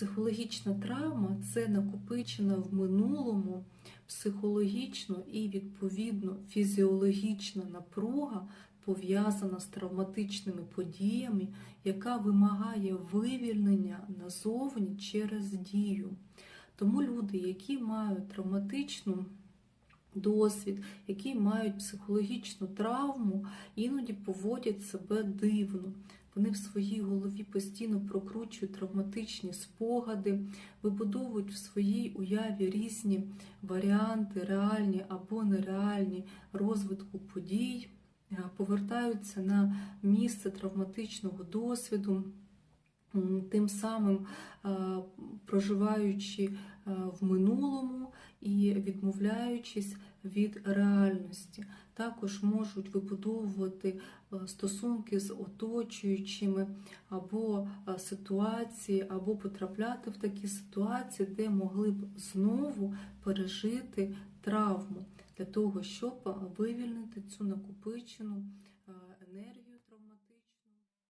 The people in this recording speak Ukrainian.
Психологічна травма це накопичена в минулому психологічно і відповідно фізіологічна напруга, пов'язана з травматичними подіями, яка вимагає вивільнення назовні через дію. Тому люди, які мають травматичну досвід, які мають психологічну травму, іноді поводять себе дивно. Вони в своїй голові постійно прокручують травматичні спогади, вибудовують в своїй уяві різні варіанти, реальні або нереальні розвитку подій, е, повертаються на місце травматичного досвіду. Тим самим е, проживаючи е, в минулому і відмовляючись від реальності, також можуть вибудовувати е, стосунки з оточуючими або ситуації, або потрапляти в такі ситуації, де могли б знову пережити травму для того, щоб вивільнити цю накопичену.